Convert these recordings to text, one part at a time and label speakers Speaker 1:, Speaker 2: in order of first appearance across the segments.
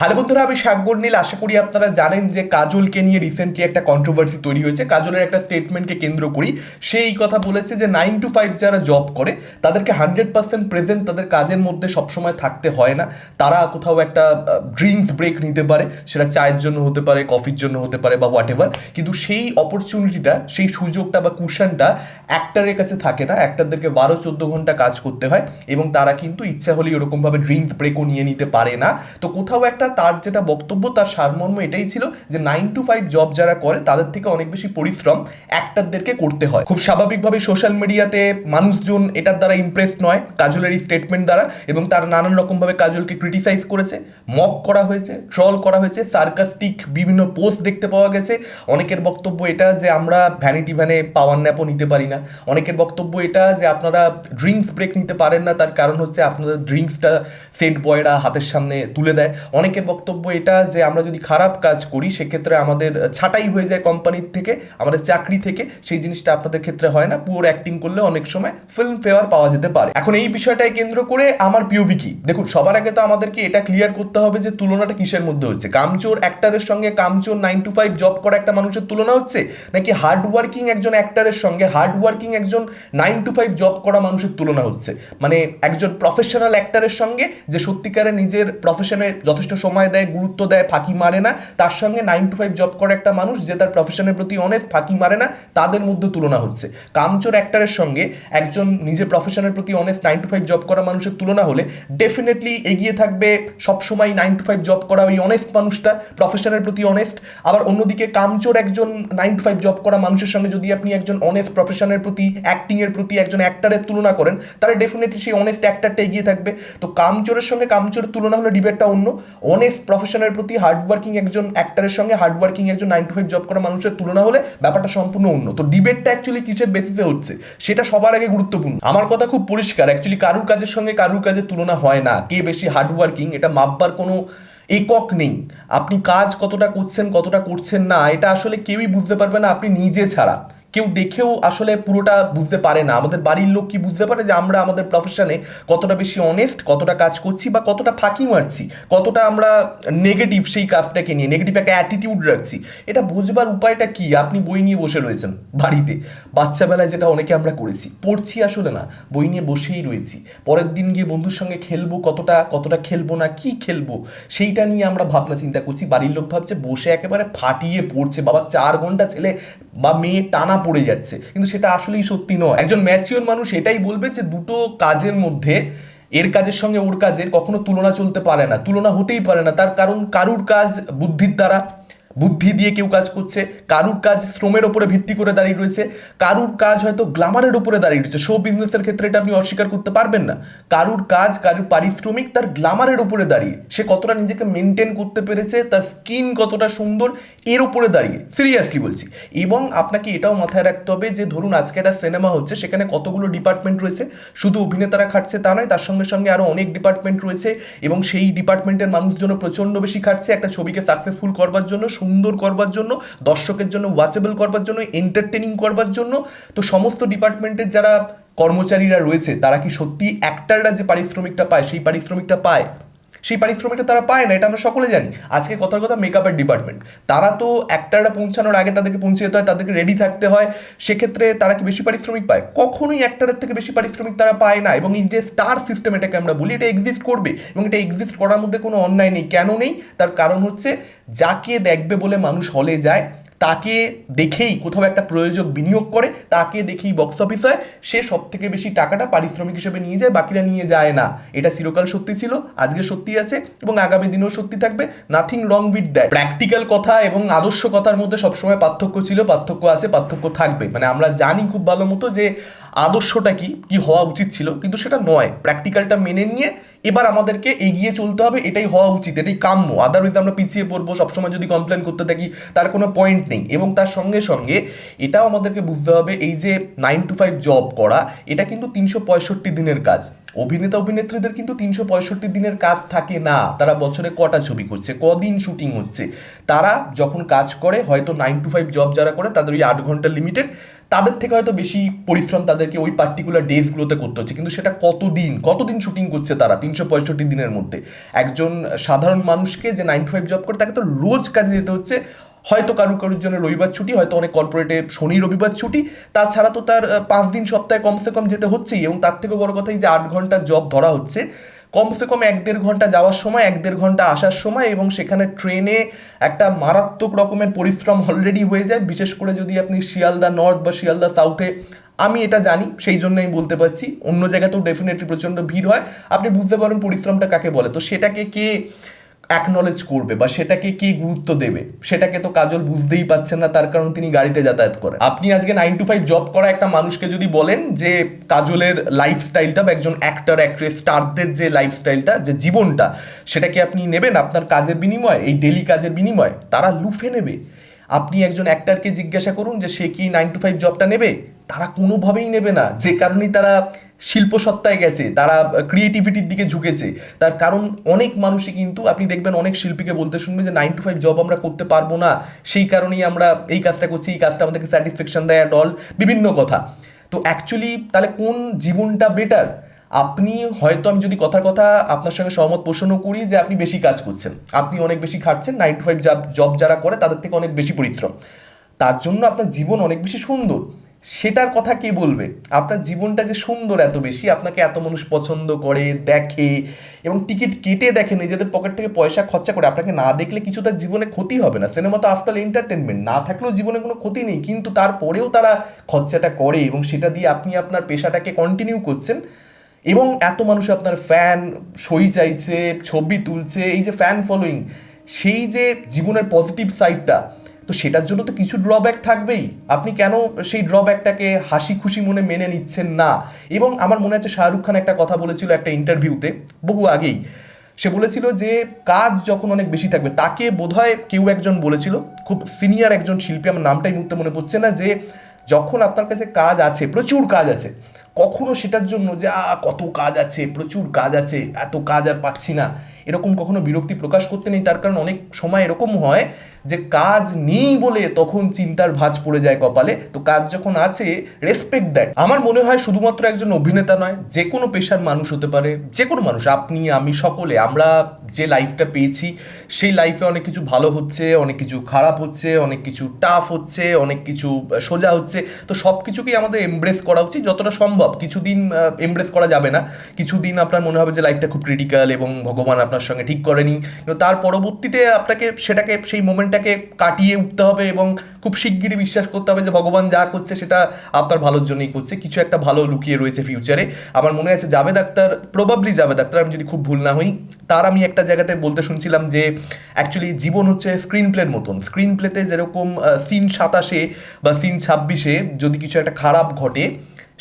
Speaker 1: Hello বন্ধুরা, আমি সাগর নীল, আশা করি আপনারা জানেন যে কাজলকে নিয়ে রিসেন্টলি একটা কন্ট্রোভার্সি তৈরি হয়েছে। কাজলের একটা স্টেটমেন্টকে কেন্দ্র করি। সে এই কথা বলেছে যে নাইন টু ফাইভ যারা জব করে, তাদেরকে হান্ড্রেড পার্সেন্ট প্রেজেন্ট তাদের কাজের মধ্যে সবসময় থাকতে হয় না। তারা কোথাও একটা ড্রিঙ্কস ব্রেক নিতে পারে, সেটা চায়ের জন্য হতে পারে কফির জন্য হতে পারে বা হোয়াট এভার কিন্তু সেই অপরচুনিটিটা সেই সুযোগটা বা কুশনটা অ্যাক্টারের কাছে থাকে না। অ্যাক্টারদেরকে বারো চোদ্দ ঘণ্টা কাজ করতে হয় এবং তারা কিন্তু ইচ্ছা হলেই ওরকমভাবে ড্রিঙ্কস ব্রেকও নিয়ে নিতে পারে না। তো কোথাও একটা তার যেটা বক্তব্য, তার সারমর্ম এটাই ছিল যে নাইন টু ফাইভ জব যারা করে, তাদের থেকে অনেক বেশি পরিশ্রম অ্যাক্টারদেরকে করতে হয়। খুব স্বাভাবিকভাবে সোশ্যাল মিডিয়াতে মানুষজন এটার দ্বারা ইমপ্রেস নয় কাজলের এই স্টেটমেন্ট দ্বারা এবং তার নানান রকমভাবে কাজলকে ক্রিটিসাইজ করেছে মক করা হয়েছে ট্রল করা হয়েছে সার্কাস্টিক বিভিন্ন পোস্ট দেখতে পাওয়া গেছে। অনেকের বক্তব্য এটা যে আমরা ভ্যানিটি ভ্যানে পাওয়ার ন্যাপও নিতে পারি না। অনেকের বক্তব্য এটা যে আপনারা ড্রিঙ্কস ব্রেক নিতে পারেন না, তার কারণ হচ্ছে আপনাদের ড্রিঙ্কসটা সেট বয়রা হাতের সামনে তুলে দেয়। অনেকের বক্তব্য এটা যে আমরা যদি খারাপ কাজ করি, সেক্ষেত্রে আমাদের ছাঁটাই হয়ে যায় কোম্পানির থেকে, আমাদের চাকরি থেকে। সেই জিনিসটা আপনাদের ক্ষেত্রে হয় না। পুরো অ্যাক্টিং করলে অনেক সময় ফিল্ম ফেয়ার পাওয়া যেতে পারে। এখন এই বিষয়টাকে কেন্দ্র করে আমার পিওভি কি? দেখুন, সবার আগে তো আমাদেরকে এটা ক্লিয়ার করতে হবে যে তুলনাটা কিসের মধ্যে হচ্ছে? কামচোর অ্যাক্টারের সঙ্গে কামচোর নাইন টু ফাইভ জব করা একটা মানুষের তুলনা হচ্ছে? নাকি হার্ড ওয়ার্কিং একজন অ্যাক্টারের সঙ্গে হার্ড ওয়ার্কিং একজন নাইন টু ফাইভ জব করা মানুষের তুলনা হচ্ছে? মানে একজন প্রফেশনাল অ্যাক্টারের সঙ্গে যে সত্যিকারে নিজের প্রফেশনে যথেষ্ট সময় দেয়, গুরুত্ব দেয়, ফাঁকি মারে না। তার সঙ্গে নাইন টু ফাইভ জব করা একটা মানুষ যে তার প্রফেশনের প্রতি অনেক ফাঁকি মারে না, তাদের মধ্যে তুলনা হচ্ছে। কামচোর অ্যাক্টারের সঙ্গে একজন নিজের প্রফেশনের প্রতি honest nine to five job করা মানুষের তুলনা হলে ডেফিনেটলি এগিয়ে থাকবে সবসময় নাইন টু ফাইভ জব করা ওই অনেস্ট মানুষটা প্রফেশনের প্রতি অনেস্ট আবার অন্যদিকে কামচোর একজন নাইন টু ফাইভ জব করা মানুষের সঙ্গে যদি আপনি একজন অনেস্ট প্রফেশনের প্রতি অ্যাক্টিংয়ের প্রতি একজন অ্যাক্টারের তুলনা করেন, তাহলে ডেফিনেটলি সেই অনেস্ট অ্যাক্টারটা এগিয়ে থাকবে। তো কামচোরের সঙ্গে কামচোরের তুলনা হলে ডিবেটটা অন্য। অনেস্ট প্রফেশনের প্রতি হার্ডওয়ার্কিং একজন অ্যাক্টারের সঙ্গে হার্ডওয়ার্কিং একজন নাইন টু ফাইভ জব করা মানুষের তুলনা হলে ব্যাপারটা সম্পূর্ণ অন্য। তো ডিবেটটা অ্যাকচুয়ালি কিসের বেসিসে হচ্ছে, সেটা সবার আগে গুরুত্বপূর্ণ। আমার কথা খুব পরিষ্কার অ্যাকচুয়ালি কারুর কাজের সঙ্গে কারুর কাজের তুলনা হয় না। কে বেশি হার্ডওয়ার্কিং এটা মাপবার কোনো একক নেই। আপনি কাজ কতটা করছেন কতটা করছেন না, এটা আসলে কেউই বুঝতে পারবে না, আপনি নিজে ছাড়া। কেউ দেখেও আসলে পুরোটা বুঝতে পারে না। আমাদের বাড়ির লোক কি বুঝতে পারে যে আমরা আমাদের প্রফেশনে কতটা বেশি অনেস্ট কতটা কাজ করছি বা কতটা ফাঁকি মারছি? কতটা আমরা নেগেটিভ সেই কাজটাকে নিয়ে নেগেটিভ একটা অ্যাটিটিউড রাখছি? এটা বুঝবার উপায়টা কি? আপনি বই নিয়ে বসে রয়েছেন বাড়িতে। বাচ্চাবেলায় যেটা অনেকে আমরা করেছি, পড়ছি আসলে না, বই নিয়ে বসেই রয়েছি। পরের দিন গিয়ে বন্ধুর সঙ্গে খেলব, কতটা কতটা খেলব না, কি খেলব? সেইটা নিয়ে আমরা ভাবনা চিন্তা করছি। বাড়ির লোক ভাবছে বসে একেবারে ফাটিয়ে পড়ছে। বাবা, চার ঘণ্টা ছেলে বা মেয়ে টানা পড়ে যাচ্ছে। কিন্তু সেটা আসলেই সত্যি নয়। একজন ম্যাচিওর মানুষ এটাই বলবে যে দুটো কাজের মধ্যে এর কাজের সঙ্গে ওর কাজের কখনো তুলনা চলতে পারে না। তুলনা হতেই পারে না। তার কারণ কারুর কাজ বুদ্ধির দ্বারা বুদ্ধি দিয়ে কেউ কাজ করছে, কারুর কাজ শ্রমের ওপরে ভিত্তি করে দাঁড়িয়ে রয়েছে, কারুর কাজ হয়তো গ্লামারের উপরে দাঁড়িয়ে রয়েছে। শো বিজনেসের ক্ষেত্রে এটা আপনি অস্বীকার করতে পারবেন না। কারুর কাজ, কারুর পারিশ্রমিক তার গ্লামারের উপরে দাঁড়িয়ে। সে কতটা নিজেকে মেনটেন করতে পেরেছে, তার স্কিন কতটা সুন্দর, এর উপরে দাঁড়িয়ে। সিরিয়াসলি বলছি। এবং আপনাকে এটাও মাথায় রাখতে হবে যে, ধরুন আজকে একটা সিনেমা হচ্ছে, সেখানে কতগুলো ডিপার্টমেন্ট রয়েছে। শুধু অভিনেতারা খাটছে তা নয়, তার সঙ্গে সঙ্গে আরও অনেক ডিপার্টমেন্ট রয়েছে এবং সেই ডিপার্টমেন্টের মানুষজন প্রচণ্ড বেশি খাটছে। একটা ছবিকে সাকসেসফুল করবার জন্য সুন্দর করবার জন্য, দর্শকের জন্য ওয়াচেবল করবার জন্য এন্টারটেনিং করবার জন্য, তো সমস্ত ডিপার্টমেন্টের যারা কর্মচারীরা রয়েছে, তারা কি সত্যি অ্যাক্টাররা যে পারিশ্রমিকটা পায়, সেই পারিশ্রমিকটা পায়? সেই পারিশ্রমিকটা তারা পায় না, এটা আমরা সকলে জানি। আজকে কথার কথা মেকআপের ডিপার্টমেন্ট তারা তো অ্যাক্টাররা পৌঁছানোর আগে তাদেরকে পৌঁছে যেতে হয়, তাদেরকে রেডি থাকতে হয়, সেক্ষেত্রে তারা কি বেশি পারিশ্রমিক পায়? কখনোই অ্যাক্টারের থেকে বেশি পারিশ্রমিক তারা পায় না এবং এই যে স্টার সিস্টেম এটাকে আমরা বলি, এটা এক্সিস্ট করবে এবং এটা এক্সিস্ট করার মধ্যে কোনো অন্যায় নেই। কেন নেই? তার কারণ হচ্ছে, যাকে দেখবে বলে মানুষ হলে যায় তাকে দেখেই কোথাও একটা প্রয়োজক বিনিয়োগ করে, তাকে দেখেই বক্স অফিস হয়, সে সব থেকে বেশি টাকাটা পারিশ্রমিক হিসেবে নিয়ে যায়, বাকিরা নিয়ে যায় না। এটা চিরকাল সত্যি ছিল, আজকে সত্যি আছে এবং আগামী দিনেও সত্যি থাকবে। Nothing wrong with that practical কথা এবং আদর্শ কথার মধ্যে সবসময় পার্থক্য ছিল, পার্থক্য আছে, পার্থক্য থাকবে। মানে আমরা জানি খুব ভালো মতো যে আদর্শটা কি? কি হওয়া উচিত ছিল? কিন্তু সেটা নয়। প্র্যাকটিক্যালটা মেনে নিয়ে এবার আমাদেরকে এগিয়ে চলতে হবে, এটাই হওয়া উচিত, এটাই কাম্য। আদারওয়াইজ আমরা পিছিয়ে পড়ব, সবসময় যদি কমপ্লেন করতে থাকি, তার কোনো পয়েন্ট নেই। এবং তার সঙ্গে সঙ্গে এটাও আমাদেরকে বুঝতে হবে, এই যে নাইন টু ফাইভ জব করা, এটা কিন্তু তিনশো পঁয়ষট্টি দিনের কাজ। অভিনেতা, অভিনেত্রীদের কিন্তু তিনশো পঁয়ষট্টি দিনের কাজ থাকে না। তারা বছরে কটা ছবি করছে, কদিন শুটিং হচ্ছে। তারা যখন কাজ করে, হয়তো নাইন টু ফাইভ জব যারা করে, তাদের ওই আট ঘণ্টা লিমিটেড তাদের থেকে হয়তো বেশি পরিশ্রম তাদেরকে ওই পার্টিকুলার ডেজগুলোতে করতে হচ্ছে। কিন্তু সেটা কতদিন? কতদিন শুটিং করছে তারা তিনশো পঁয়ষট্টি দিনের মধ্যে? একজন সাধারণ মানুষকে যে নাইন টু ফাইভ জব করে, তাকে তো রোজ কাজে যেতে হচ্ছে। হয়তো কারুর কারুর জন্য রবিবার ছুটি, হয়তো অনেক কর্পোরেটে শনি রবিবার ছুটি। তাছাড়া তো তার পাঁচ দিন সপ্তাহে কমসে কম যেতে হচ্ছেই। এবং তার থেকেও বড় কথা এই যে আট ঘণ্টা জব ধরা হচ্ছে কমসে কম এক দেড় ঘণ্টা যাওয়ার সময়, এক দেড় ঘণ্টা আসার সময় এবং সেখানে ট্রেনে একটা মারাত্মক রকমের পরিশ্রম অলরেডি হয়ে যায়। বিশেষ করে যদি আপনি শিয়ালদা নর্থ বা শিয়ালদা সাউথে আমি এটা জানি, সেই জন্য আমি বলতে পারছি। অন্য জায়গাতেও ডেফিনেটলি প্রচণ্ড ভিড় হয়। আপনি বুঝতে পারেন পরিশ্রমটা কাকে বলে। তো সেটাকে কে অ্যাকনলেজ করবে বা সেটাকে কে গুরুত্ব দেবে, সেটাকে তো কাজল বুঝতেই পাচ্ছেন না, তার কারণ তিনি গাড়িতে যাতায়াত করেন। আপনি আজকে নাইন টু ফাইভ জব করা একটা মানুষকে যদি বলেন যে কাজলের লাইফস্টাইলটা বা একজন অ্যাক্টর অ্যাক্ট্রেস স্টারদের যে লাইফস্টাইলটা যে জীবনটা সেটাকে আপনি নেবেন আপনার কাজের বিনিময়ে? এই ডেলি কাজের বিনিময়ে? তারা লুফে নেবে। আপনি একজন অ্যাক্টারকে জিজ্ঞাসা করুন যে সে কি নাইন টু ফাইভ জবটা নেবে? তারা কোনোভাবেই নেবে না। যে কারণেই তারা শিল্প সত্তায় গেছে, তারা ক্রিয়েটিভিটির দিকে ঝুঁকেছে। তার কারণ অনেক মানুষই কিন্তু, আপনি দেখবেন অনেক শিল্পীকে বলতে শুনবে যে নাইন টু ফাইভ জব আমরা করতে পারব না, সেই কারণেই আমরা এই কাজটা করছি, এই কাজটা আমাদেরকে স্যাটিসফ্যাকশন দেয় অ্যাট অল বিভিন্ন কথা। তো অ্যাকচুয়ালি তাহলে কোন জীবনটা বেটার আপনি হয়তো আমি যদি কথার কথা আপনার সঙ্গে সহমত পোষণও করি যে আপনি বেশি কাজ করছেন। আপনি অনেক বেশি খাটছেন নাইন টু ফাইভ জব যারা করে তাদের থেকে অনেক বেশি পরিশ্রম। তার জন্য আপনার জীবন অনেক বেশি সুন্দর। সেটার কথা কে বলবে? আপনার জীবনটা যে সুন্দর এত বেশি, আপনাকে এত মানুষ পছন্দ করে, দেখে এবং টিকিট কেটে দেখে নিজেদের পকেট থেকে পয়সা খরচা করে আপনাকে না দেখলে কিছু তার জীবনে ক্ষতি হবে না। সিনেমা তো আফটার এন্টারটেনমেন্ট না থাকলেও জীবনে কোনো ক্ষতি নেই। কিন্তু তারপরেও তারা খরচাটা করে এবং সেটা দিয়ে আপনি আপনার পেশাটাকে কন্টিনিউ করছেন এবং এত মানুষ আপনার ফ্যান সই চাইছে, ছবি তুলছে, এই যে ফ্যান ফলোয়িং সেই যে জীবনের পজিটিভ সাইডটা তো সেটার জন্য তো কিছু ড্রব্যাক থাকবেই। আপনি কেন সেই ড্রব্যাকটাকে হাসি খুশি মনে মেনে নিচ্ছেন না? এবং আমার মনে আছে শাহরুখ খান একটা কথা বলেছিল একটা ইন্টারভিউতে বহু আগেই। সে বলেছিল যে, কাজ যখন অনেক বেশি থাকবে, তাকে বোধহয় কেউ একজন বলেছিল, খুব সিনিয়র একজন শিল্পী, আমার নামটাই মুহূর্তে মনে পড়ছে না, যে যখন আপনার কাছে কাজ আছে, প্রচুর কাজ আছে, কখনো সেটার জন্য যে কত কাজ আছে, প্রচুর কাজ আছে, এত কাজ আর পাচ্ছি না। এরকম কখনো বিরক্তি প্রকাশ করতে নেই, তার কারণ অনেক সময় এরকম হয় যে কাজ নেই বলে তখন চিন্তার ভাঁজ পড়ে যায় কপালে। তো কাজ যখন আছে রেসপেক্ট দ্যাট আমার মনে হয় শুধুমাত্র একজন অভিনেতা নয়, যে কোনো পেশার মানুষ হতে পারে, যে কোনো মানুষ, আপনি, আমি, সকলে, আমরা যে লাইফটা পেয়েছি, সেই লাইফে অনেক কিছু ভালো হচ্ছে, অনেক কিছু খারাপ হচ্ছে, অনেক কিছু টাফ হচ্ছে, অনেক কিছু সোজা হচ্ছে। তো সব কিছুকেই আমাদের এমব্রেস করা উচিত, যতটা সম্ভব। কিছুদিন এমব্রেস করা যাবে না। কিছুদিন আপনার মনে হবে যে লাইফটা খুব ক্রিটিক্যাল এবং ভগবান আপনার সঙ্গে ঠিক করেনি। তার পরবর্তীতে আপনাকে সেটাকে, সেই মোমেন্টটাকে কাটিয়ে উঠতে হবে এবং খুব শিগগিরই বিশ্বাস করতে হবে যে ভগবান যা করছে সেটা আপনার ভালোর জন্যই করছে। কিছু একটা ভালো লুকিয়ে রয়েছে ফিউচারে আমার মনে আছে জাভেদ আক্তার প্রবাবলি জাভেদ আক্তার, আমি যদি খুব ভুল না হই, তার আমি একটা জায়গাতে বলতে শুনছিলাম যে অ্যাকচুয়ালি জীবন হচ্ছে স্ক্রিন প্লের মতন। স্ক্রিন প্লেতে যেরকম সিন সাতাশে বা সিন ছাব্বিশে যদি কিছু একটা খারাপ ঘটে,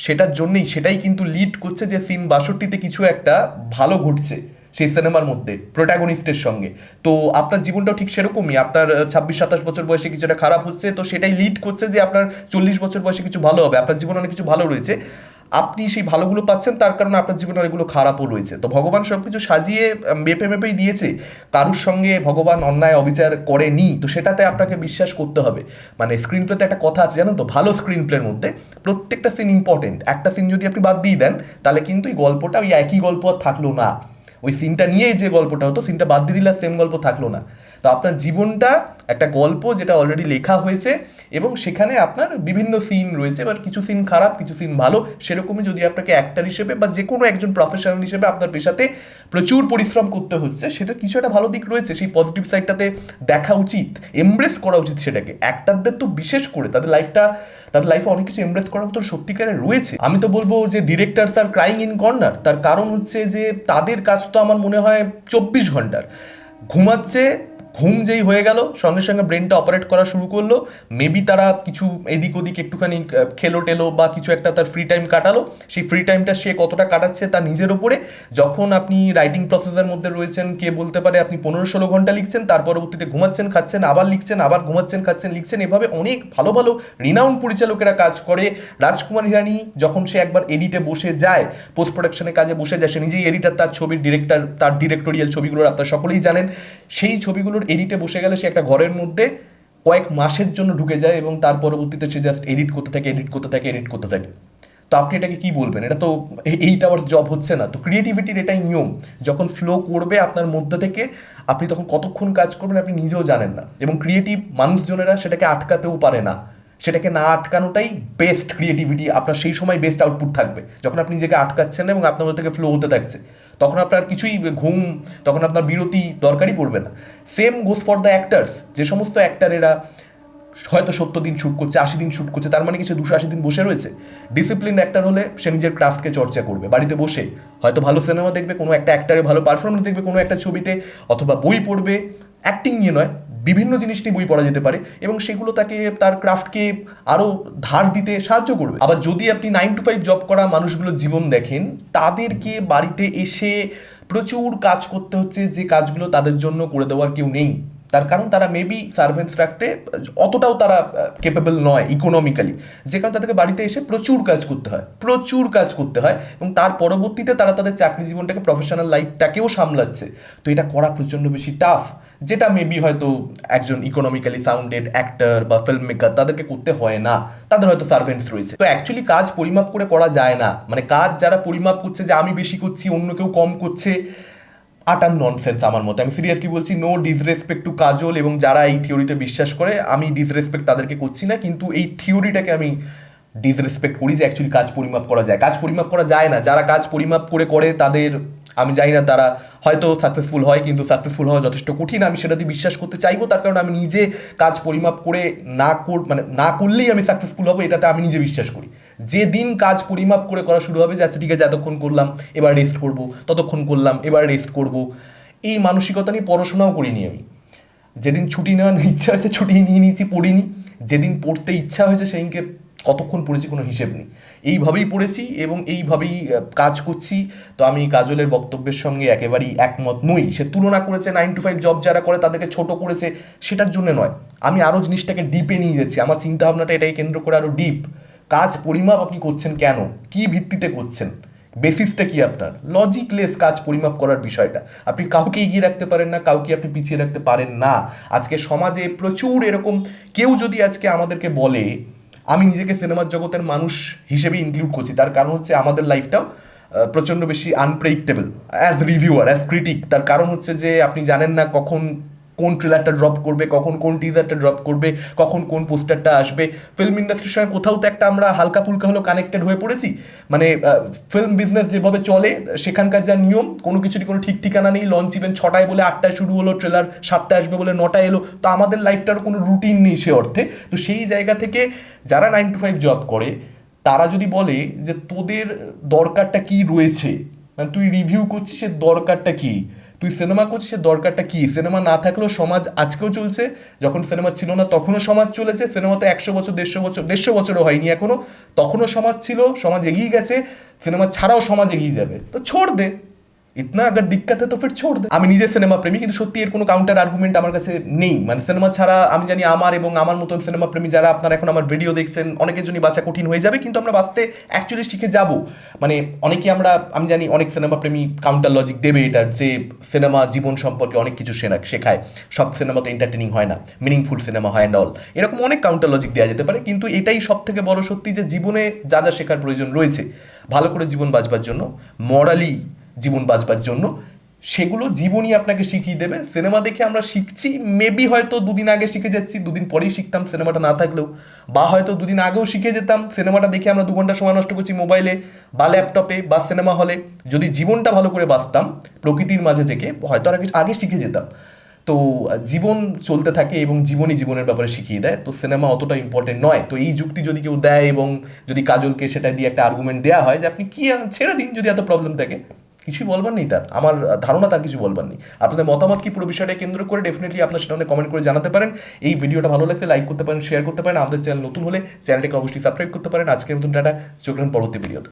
Speaker 1: সেটার জন্যই, সেটাই কিন্তু লিড করছে যে সিন বাষট্টিতে কিছু একটা ভালো ঘটছে। সেই সিনেমার মধ্যে প্রোটাগনিস্টের সঙ্গে। তো আপনার জীবনটাও ঠিক সেরকমই। আপনার ছাব্বিশ, সাতাশ বছর বয়সে কিছুটা খারাপ হচ্ছে, তো সেটাই লিড করছে যে আপনার চল্লিশ বছর বয়সে কিছু ভালো হবে। আপনার জীবনে অনেক কিছু ভালো রয়েছে। আপনি সেই ভালোগুলো পাচ্ছেন, তার কারণে আপনার জীবনে অনেকগুলো খারাপও রয়েছে। তো ভগবান সব কিছু সাজিয়ে মেপে, মেপেই দিয়েছে। কারুর সঙ্গে ভগবান অন্যায়, অবিচার করেনি, তো সেটাতে আপনাকে বিশ্বাস করতে হবে। মানে স্ক্রিন প্লেতে একটা কথা আছে, জানেন তো? ভালো স্ক্রিন প্লের মধ্যে প্রত্যেকটা সিন ইম্পর্টেন্ট একটা সিন যদি আপনি বাদ দিয়ে দেন, তাহলে কিন্তু এই গল্পটা ওই একই গল্প আর থাকল না। ওই সিনটা নিয়েই যে গল্পটা হতো সিনটা বাদ দিয়ে দিলে সেম গল্প থাকল না। তো আপনার জীবনটা একটা গল্প যেটা অলরেডি লেখা হয়েছে এবং সেখানে আপনার বিভিন্ন সিন রয়েছে, এবার কিছু সিন খারাপ, কিছু সিন ভালো, সেরকমই যদি আপনাকে অ্যাক্টার হিসেবে বা যে কোনো একজন প্রফেশনাল হিসেবে আপনার পেশাতে প্রচুর পরিশ্রম করতে হচ্ছে সেটা কিছু একটা ভালো দিক রয়েছে। সেই পজিটিভ সাইডটাতে দেখা উচিত এমব্রেস করা উচিত সেটাকে। অ্যাক্টারদের তো বিশেষ করে, তাদের লাইফটা তাদের লাইফে অনেক কিছু এমব্রেস করার মতো সত্যিকারে রয়েছে। আমি তো বলব যে directors are crying in corner তার কারণ হচ্ছে যে তাদের কাজ তো আমার মনে হয় চব্বিশ ঘণ্টার। ঘুমাচ্ছে ঘুম যেই হয়ে গেল, সঙ্গে সঙ্গে ব্রেনটা অপারেট করা শুরু করল। মেবি তারা কিছু এদিক ওদিক একটুখানি খেলো টেলো বা কিছু একটা তার ফ্রি টাইম কাটালো। সেই ফ্রি টাইমটা সে কতটা কাটাচ্ছে তা নিজের ওপরে। যখন আপনি রাইটিং প্রসেসের মধ্যে রয়েছেন, কে বলতে পারে আপনি পনেরো ষোলো ঘণ্টা লিখছেন, তার পরবর্তীতে ঘুমাচ্ছেন, খাচ্ছেন, আবার লিখছেন, আবার ঘুমাচ্ছেন, খাচ্ছেন, লিখছেন, এভাবে অনেক ভালো ভালো রিনাউন্ড পরিচালকেরা কাজ করে। রাজকুমার হিরানি যখন সে একবার এডিটে বসে যায় পোস্ট প্রোডাকশনের কাজে বসে যায়, সে নিজেই এডিটার তার ছবির ডিরেক্টর তার ডিরেক্টোরিয়াল ছবিগুলোর আপনারা সকলেই জানেন। সেই ছবিগুলোর এডিটে বসে গেলে সে একটা ঘরের মধ্যে কয়েক মাসের জন্য ঢুকে যায় এবং তার পরবর্তীতে সে জাস্ট এডিট করতে থাকে এডিট করতে থাকে এডিট করতে থাকে। তো আপনি এটাকে কি বলবেন? এটা তো এইট আওয়ার্স জব হচ্ছে না। তো ক্রিয়েটিভিটির এটাই নিয়ম। যখন ফ্লো করবে আপনার মধ্যে থেকে, আপনি তখন কতক্ষণ কাজ করবেন আপনি নিজেও জানেন না। এবং ক্রিয়েটিভ মানুষজনেরা সেটাকে আটকাতেও পারে না। সেটাকে না আটকানোটাই বেস্ট ক্রিয়েটিভিটি আপনার সেই সময় বেস্ট আউটপুট থাকবে। যখন আপনি নিজেকে আটকাচ্ছেন এবং আপনার মধ্যে থেকে ফ্লো হতে থাকছে। তখন আপনার কিছুই ঘুম, তখন আপনার বিরতি দরকারই পড়বে না। Same goes for the actors যে সমস্ত অ্যাক্টারেরা হয়তো সত্তর দিন শ্যুট করছে, আশি দিন শ্যুট করছে, তার মানে কিছু দুশো আশি দিন বসে রয়েছে? ডিসিপ্লিন অ্যাক্টার হলে সে নিজের ক্রাফটকে চর্চা করবে, বাড়িতে বসে। হয়তো ভালো সিনেমা দেখবে, কোনো একটা অ্যাক্টারে ভালো পারফরমেন্স দেখবে, কোনো একটা ছবিতে, অথবা বই পড়বে। অ্যাক্টিং নিয়ে নয়। বিভিন্ন জিনিস নিয়ে বই পড়া যেতে পারে এবং সেগুলো তাকে, তার ক্রাফটকে আরও ধার দিতে সাহায্য করবে। আবার যদি আপনি নাইন টু ফাইভ জব করা মানুষগুলোর জীবন দেখেন, তাদেরকে বাড়িতে এসে প্রচুর কাজ করতে হচ্ছে, যে কাজগুলো তাদের জন্য করে দেওয়ার কেউ নেই। তার কারণ তারা মেবি সার্ভেন্টস রাখতে অতটাও তারা কেপেবল নয় ইকোনমিক্যালি যে কারণে তাদেরকে বাড়িতে এসে প্রচুর কাজ করতে হয়, প্রচুর কাজ করতে হয় এবং তার পরবর্তীতে তারা তাদের চাকরি জীবনটাকে প্রফেশনাল লাইফটাকেও সামলাচ্ছে। তো এটা করা প্রচণ্ড বেশি টাফ যেটা মেবি হয়তো একজন ইকোনমিক্যালি সাউন্ডেড অ্যাক্টর বা ফিল্ম মেকার তাদেরকে করতে হয় না। তাদের হয়তো সার্ভেন্টস রয়েছে। তো অ্যাকচুয়ালি কাজ পরিমাপ করে করা যায় না। মানে কাজ যারা পরিমাপ করছে যে আমি বেশি করছি, অন্য কেউ কম করছে আটার ননসেন্স আমার মতে। আমি সিরিয়াসলি বলছি? নো ডিসরেসপেক্ট টু কাজল এবং যারা এই থিওরিতে বিশ্বাস করে, আমি ডিসরেসপেক্ট তাদেরকে করছি না, কিন্তু এই থিওরিটাকে আমি ডিসরেসপেক্ট করি যে অ্যাকচুয়ালি কাজ পরিমাপ করা যায়। কাজ পরিমাপ করা যায় না। যারা কাজ পরিমাপ করে করে তাদের, আমি জানি না তারা হয়তো সাকসেসফুল হয়, কিন্তু সাকসেসফুল হওয়া যথেষ্ট কঠিন। আমি সেটা দিয়ে বিশ্বাস করতে চাইব, তার কারণ আমি নিজে কাজ পরিমাপ করে না কর মানে না করলেই আমি সাকসেসফুল হব, এটাতে আমি নিজে বিশ্বাস করি। যে দিন কাজ পরিমাপ করে করা শুরু হবে যে আচ্ছা ঠিক আছে, এতক্ষণ করলাম, এবার রেস্ট করব, ততক্ষণ করলাম, এবার রেস্ট করব। এই মানসিকতা নিয়ে পড়াশোনাও করিনি আমি। যেদিন ছুটি নেওয়ার ইচ্ছা হয়েছে, ছুটি নিয়ে নিয়েছি, পড়িনি। যেদিন পড়তে ইচ্ছা হয়েছে, সেদিনকে কতক্ষণ পড়েছি কোনো হিসেব নেই। এইভাবেই পড়েছি এবং এইভাবেই কাজ করছি। তো আমি কাজলের বক্তব্যের সঙ্গে একেবারেই একমত নই। সে তুলনা করেছে নাইন টু ফাইভ জব যারা করে, তাদেরকে ছোট করেছে, সেটার জন্য নয়। আমি আরও জিনিসটাকে ডিপে নিয়ে যাচ্ছি। আমার চিন্তাভাবনাটা এটাই কেন্দ্র করে আরও ডিপ কাজ পরিমাপ আপনি করছেন কেন? কি ভিত্তিতে করছেন? বেসিসটা কি আপনার? লজিকলেস কাজ পরিমাপ করার বিষয়টা। আপনি কাউকে এগিয়ে রাখতে পারেন না, কাউকে আপনি পিছিয়ে রাখতে পারেন না। আজকে সমাজে প্রচুর এরকম, কেউ যদি আজকে আমাদেরকে বলে, আমি নিজেকে সিনেমার জগতের মানুষ হিসেবে ইনক্লুড করছি। তার কারণ হচ্ছে আমাদের লাইফটাও প্রচণ্ড বেশি unpredictable as reviewer as critic তার কারণ হচ্ছে যে আপনি জানেন না কখন কোন ট্রেলারটা ড্রপ করবে, কখন কোন টিজারটা ড্রপ করবে, কখন কোন পোস্টারটা আসবে। ফিল্ম ইন্ডাস্ট্রির সঙ্গে কোথাও তো একটা আমরা হালকা ফুলকা হলেও কানেক্টেড হয়ে পড়েছি। মানে ফিল্ম বিজনেস যেভাবে চলে, সেখানকার যা নিয়ম, কোনো কিছুরই কোনো ঠিক ঠিকানা নেই। লঞ্চ ইভেন্ট ছটায় বলে আটটায় শুরু হলো ট্রেলার সাতটায় আসবে বলে নটায় এলো। তো আমাদের লাইফটারও কোনো রুটিন নেই সে অর্থে। তো সেই জায়গা থেকে যারা নাইন টু ফাইভ জব করে, তারা যদি বলে যে তোদের দরকারটা কি রয়েছে? মানে তুই রিভিউ করছিস, সে দরকারটা কি? তুই সিনেমা করছিস দরকারটা কি? সিনেমা না থাকলেও সমাজ আজকেও চলছে। যখন সিনেমা ছিল না, তখনও সমাজ চলেছে। সিনেমা তো একশো বছর, দেড়শো বছর, দেড়শো বছরও হয়নি এখনও তখনও সমাজ ছিল, সমাজ এগিয়ে গেছে। সিনেমা ছাড়াও সমাজ এগিয়ে যাবে। তো ছোড় দে। ইতনা আগার দিক্কত তো ফির ছোড় দে আমি নিজে সিনেমা প্রেমী, কিন্তু সত্যি এর কোনো কাউন্টার আর্গুমেন্ট আমার কাছে নেই। মানে সিনেমা ছাড়া আমি জানি আমার এবং আমার মতন সিনেমা প্রেমী যারা আপনারা এখন আমার ভিডিও দেখছেন, অনেকের জন্য বাঁচা কঠিন হয়ে যাবে, কিন্তু আমরা বাঁচতে অ্যাকচুয়ালি শিখে যাব। মানে অনেকে আমরা, আমি জানি অনেক সিনেমা প্রেমী কাউন্টার লজিক দেবে এটার, যে সিনেমা জীবন সম্পর্কে অনেক কিছু শেখায়। সব সিনেমা তো এন্টারটেনিং হয় না মিনিংফুল সিনেমা হয় অ্যান্ড অল এরকম অনেক কাউন্টার লজিক দেওয়া যেতে পারে, কিন্তু এটাই সব থেকে বড় সত্যি যে জীবনে যা যা শেখার প্রয়োজন রয়েছে, ভালো করে জীবন বাঁচবার জন্য মরালি জীবন বাঁচবার জন্য, সেগুলো জীবনই আপনাকে শিখিয়ে দেবে। সিনেমা দেখে আমরা শিখছি মেবি হয়তো দুদিন আগে শিখে যাচ্ছি, দুদিন পরেই শিখতাম সিনেমাটা না থাকলেও। বা হয়তো দুদিন আগেও শিখে যেতাম, সিনেমাটা দেখে আমরা দু ঘণ্টা সময় নষ্ট করছি মোবাইলে বা ল্যাপটপে বা সিনেমা হলে। যদি জীবনটা ভালো করে বাঁচতাম, প্রকৃতির মাঝে থেকে, হয়তো আর আগে শিখে যেতাম। তো, জীবন চলতে থাকে এবং জীবনই জীবনের ব্যাপারে শিখিয়ে দেয়। তো সিনেমা অতটা ইম্পর্টেন্ট নয়। তো এই যুক্তি যদি কেউ দেয় এবং যদি কাজলকে সেটা দিয়ে একটা আর্গুমেন্ট দেওয়া হয় যে আপনি কি ছেড়ে দিন যদি এত প্রবলেম থাকে? কিছুই বলবার নেই তার। আমার ধারণা তার কিছু বলবার নেই। আপনাদের মতামত কি পুরো বিষয়টা কেন্দ্র করে? ডেফিনেটলি আপনার সেটা কমেন্ট করে জানাতে পারেন। এই ভিডিওটা ভালো লাগলে লাইক করতে পারেন শেয়ার করতে পারেন। আমাদের চ্যানেল নতুন হলে চ্যানেলটাকে অবশ্যই সাবস্ক্রাইব করতে পারেন। আজকের মতন টাটা। চোখ পরবর্তী ভিডিওতে